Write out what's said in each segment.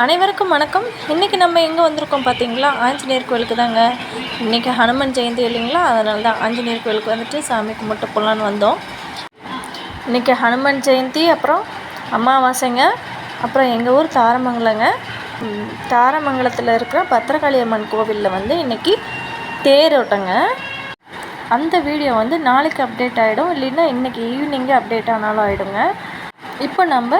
அனைவருக்கும் வணக்கம். இன்றைக்கி நம்ம எங்கே வந்திருக்கோம் பார்த்தீங்களா? ஆஞ்சநேயர் கோயிலுக்கு தாங்க. இன்றைக்கி ஹனுமன் ஜெயந்தி இல்லைங்களா? அதனால தான் ஆஞ்சநேயர் கோயிலுக்கு வந்துட்டு சாமி கும்பிட்டு போகலான்னு வந்தோம். இன்றைக்கி ஹனுமன் ஜெயந்தி அப்புறம் அமாவாசைங்க அப்புறம் எங்கள் ஊர் தாரமங்கலங்க. தாரமங்கலத்தில் இருக்கிற பத்திரகாளி அம்மன் கோவிலில் வந்து இன்றைக்கி தேரோட்டங்க. அந்த வீடியோ வந்து நாளைக்கு அப்டேட் ஆகிடும் இல்லைன்னா இன்றைக்கி ஈவினிங்கே அப்டேட் ஆனாலும் ஆகிடுங்க இப்போ நம்ம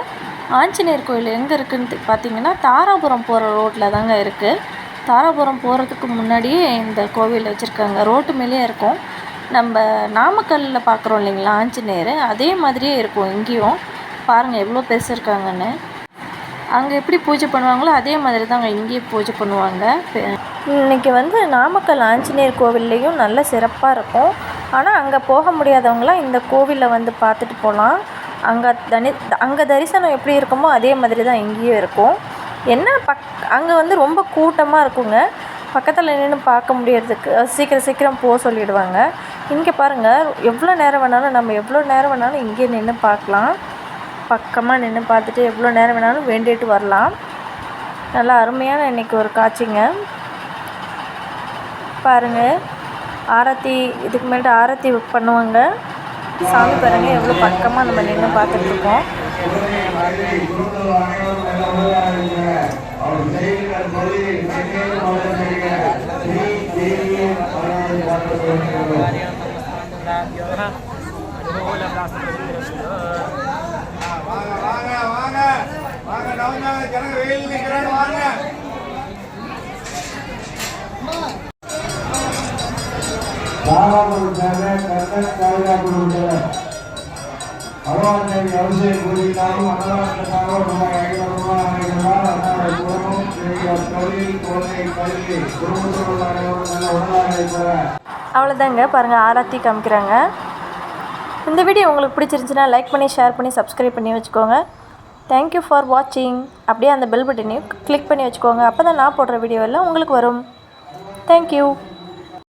ஆஞ்சநேயர் கோயில் எங்கே இருக்குன்னு பார்த்தீங்கன்னா தாராபுரம் போகிற ரோட்டில் தாங்க இருக்குது தாராபுரம் போகிறதுக்கு முன்னாடியே இந்த கோவில் வச்சுருக்காங்க. ரோட்டு மேலேயே இருக்கும். நம்ம நாமக்கல்லில் பார்க்குறோம் இல்லைங்களா ஆஞ்சநேயர்? அதே மாதிரியே இருக்கும் இங்கேயும். பாருங்கள் எவ்வளோ பெருசு இருக்காங்கன்னு. அங்கே எப்படி பூஜை பண்ணுவாங்களோ அதே மாதிரி தாங்க இங்கேயும் பூஜை பண்ணுவாங்க. இன்றைக்கி வந்து நாமக்கல் ஆஞ்சநேயர் கோவில்லையும் நல்ல சிறப்பாக இருக்கும். ஆனால் அங்கே போக முடியாதவங்களாம் இந்த கோவிலில் வந்து பார்த்துட்டு போகலாம் அங்கே தனி அங்கே தரிசனம் எப்படி இருக்குமோ அதே மாதிரி தான் இங்கேயும் இருக்கும். என்ன பக் அங்கே வந்து ரொம்ப கூட்டமாக இருக்குங்க. பக்கத்தில் நின்று பார்க்க முடியறதுக்கு சீக்கிரம் சீக்கிரம் போக சொல்லிடுவாங்க. இங்கே பாருங்கள் எவ்வளோ நேரம் வேணாலும் நம்ம எவ்வளோ நேரம் வேணாலும் இங்கே நின்று பார்க்கலாம். பக்கமாக நின்று பார்த்துட்டு எவ்வளோ நேரம் வேணாலும் வேண்டிட்டு வரலாம். நல்லா அருமையான இன்றைக்கி ஒரு காட்சிங்க. பாருங்கள் ஆரத்தி இதுக்கு மேலே ஆரத்தி பண்ணுவாங்க. சாமி பாருங்க எவ்வளோ பக்கமாக நம்ம நின்று பார்த்துட்டு இருக்கோம் வாங்க ஜனங்க வெயில் நிற்கிறாங்க வாங்க சேவை கர்ணன் காவிராபுரம் பகவான் அவசியம் கூறினாலும் அன்னதானத்துக்காக ரூபாய் ஐநூறு ரூபாய் அனைவரால் அன்னாரை குடும்பம் தொழில் குழந்தை கல்வி குடும்பத்தில் உள்ள அனைவரும் நல்ல உடலாக இருக்கிற அவ்வளோதாங்க பாருங்கள் ஆராத்தி காமிக்கிறாங்க. இந்த வீடியோ உங்களுக்கு பிடிச்சிருந்துச்சுன்னா லைக் பண்ணி ஷேர் பண்ணி சப்ஸ்கிரைப் பண்ணி வச்சுக்கோங்க. தேங்க்யூ ஃபார் வாட்சிங் அப்படியே அந்த பெல் பட்டனையும் கிளிக் பண்ணி வச்சுக்கோங்க. அப்போ தான் நான் போடுற வீடியோ எல்லாம் உங்களுக்கு வரும். தேங்க்யூ